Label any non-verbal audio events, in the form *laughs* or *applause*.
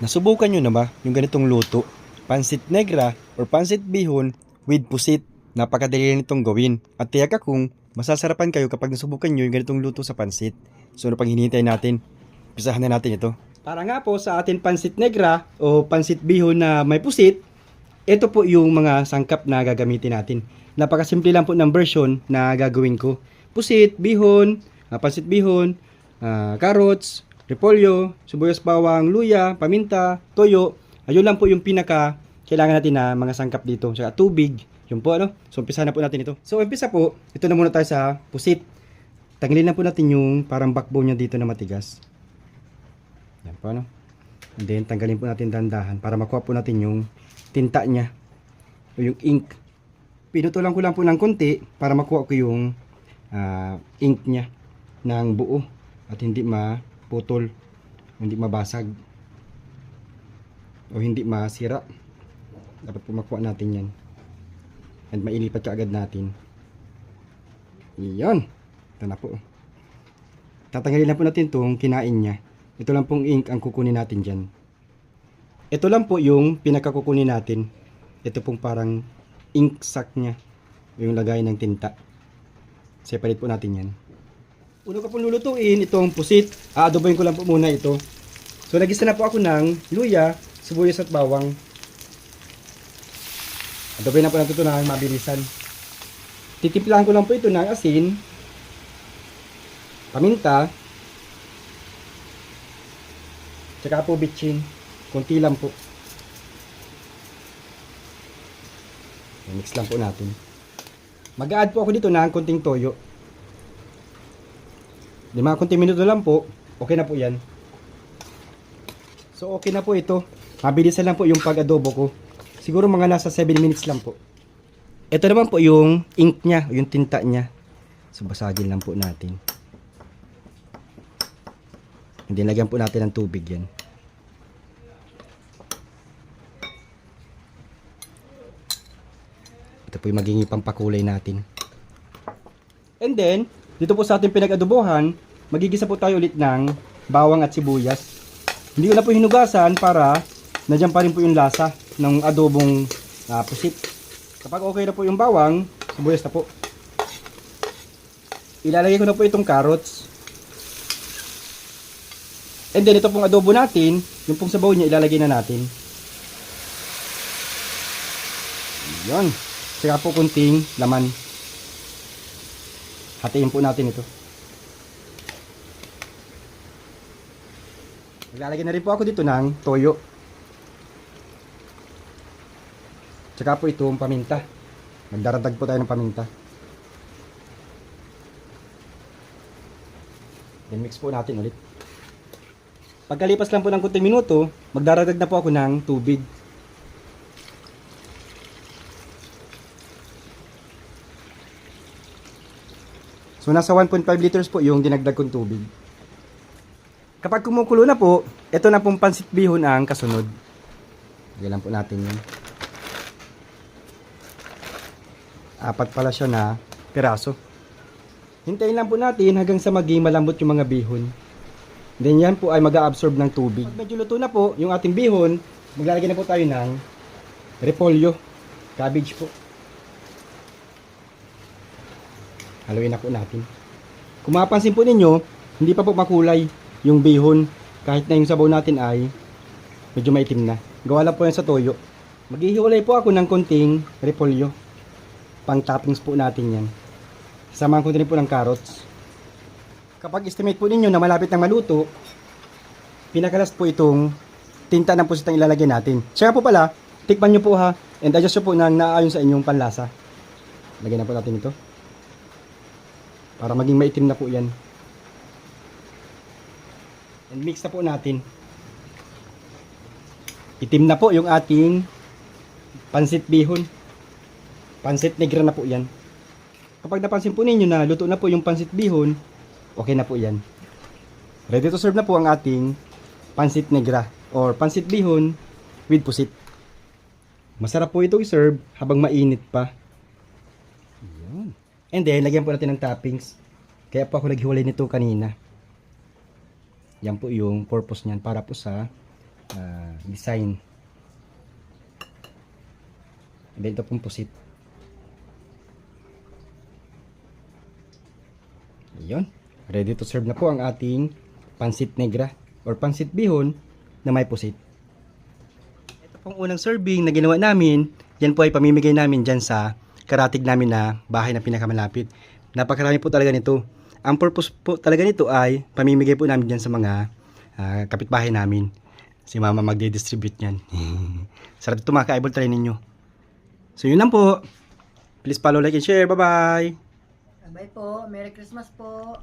Nasubukan nyo na ba yung ganitong luto? Pansit negra or pansit bihon with pusit. Napakadali nitong gawin. At tiyak akong masasarapan kayo kapag nasubukan nyo yung ganitong luto sa pansit. So ano pang hinihintay natin? Pisahan na natin ito. Para nga po sa atin pansit negra o pansit bihon na may pusit, ito po yung mga sangkap na gagamitin natin. Napakasimple lang po ng version na gagawin ko. Pusit, bihon, ah, pansit bihon, ah, carrots, repolyo, sibuyas bawang, luya, paminta, toyo. Ayun lang po yung pinaka kailangan natin na mga sangkap dito. Saka tubig. Yun po ano. So umpisa na po natin ito. So umpisa po, ito na muna tayo sa pusit. Tanggalin na po natin yung parang backbone niya dito na matigas. Yan po ano. And then tanggalin po natin dandahan para makuha po natin yung tinta niya o yung ink. Pinutulan ko lang po ng konti para makuha ko yung ah, ink niya ng buo at hindi maputol, hindi mabasag o hindi masira. Dapat po makuha natin yan. And mailipat ka agad natin. Iyon. Ito na po. Tatanggalin na po natin itong kinain niya. Ito lang pong ink ang kukunin natin dyan. Ito lang po yung pinakakukunin natin. Ito pong parang ink sac niya. Yung lagay ng tinta. Separate po natin yan. Una ko pong lulutuin itong pusit. Aadoboyin ko lang po muna ito. So nagisa na po ako ng luya, sibuyas at bawang. Adoboyin na po natin ito ng mabilisan. Titimplahan ko lang po ito ng asin, paminta, tsaka po bitchin. Kunti lang po. Mix lang po natin. Mag-add po ako dito ng konting toyo. Di mga konting minuto lang po, okay na po yan. So okay na po ito. Mabilisan lang po yung pag-adobo ko. Siguro mga nasa 7 minutes lang po. Ito naman po yung ink niya, yung tinta niya. So basagin lang po natin. Hindi lagyan po natin ng tubig yan. Ito po yung magiging pampakulay natin. And then, dito po sa ating pinag-adobohan, magigisa po tayo ulit ng bawang at sibuyas. Hindi ko na po hinugasan para nandiyan pa rin po yung lasa ng adobong ah, pusit. Kapag okay na po yung bawang, sibuyas na po. Ilalagay ko na po itong carrots. And then ito pong adobo natin, yung pong sabaw niya ilalagay na natin. Yan. Saka po kunting laman. Hatiin po natin ito. Maglalagay na rin po ako dito ng toyo. Tsaka po itong paminta. Magdaradag po tayo ng paminta. Then mix po natin ulit. Pagkalipas lang po ng kunting minuto, magdaradag na po ako ng tubig. So nasa 1.5 liters po yung dinagdag kong tubig. Kapag kumukulo na po, ito na pong pansit bihon ang kasunod. Lagyan po natin yun. Apat pala siya na piraso. Hintayin lang po natin hanggang sa maging malambot yung mga bihon. Then yan po ay mag-absorb ng tubig. Pag medyo luto na po yung ating bihon, maglalagay na po tayo ng repolyo, cabbage po. Haluin na po natin. Kung mapapansin po ninyo, hindi pa po makulay yung bihon. Kahit na yung sabaw natin ay medyo maitim na. Gawa lang po yan sa toyo. Maghihiwalay po ako ng konting repolyo. Pang toppings po natin yan. Samahan ko din po ng carrots. Kapag estimate po ninyo na malapit na maluto, pinakalas po itong tinta ng pusit ang ilalagay natin. Siya po pala, tikman nyo po ha, and adjust nyo po nang naayon sa inyong panlasa. Lagyan na po natin ito. Para maging maitim na po yan. And mix na po natin. Itim na po yung ating pansit bihon. Pansit negra na po yan. Kapag napansin po ninyo na luto na po yung pansit bihon, okay na po yan. Ready to serve na po ang ating pansit negra or pansit bihon with pusit. Masarap po ito i-serve habang mainit pa. And then, lagyan po natin ng toppings. Kaya po ako naghiwalay nito kanina. Yan po yung purpose niyan para po sa ah, design. And then ito pong pusit. Ayun. Ready to serve na po ang ating pansit negra or pansit bihon na may pusit. Ito pong unang serving na ginawa namin, yan po ay pamimigay namin dyan sa karatig namin na bahay na pinakamalapit. Napakarami po talaga nito. Ang purpose po talaga nito ay pamimigay po namin dyan sa mga ah, kapitbahay namin. Si mama magde-distribute yan. *laughs* Sarap ito mga ka-eyeball try ninyo. So yun lang po. Please follow, like, and share. Bye-bye! Bye po. Merry Christmas po.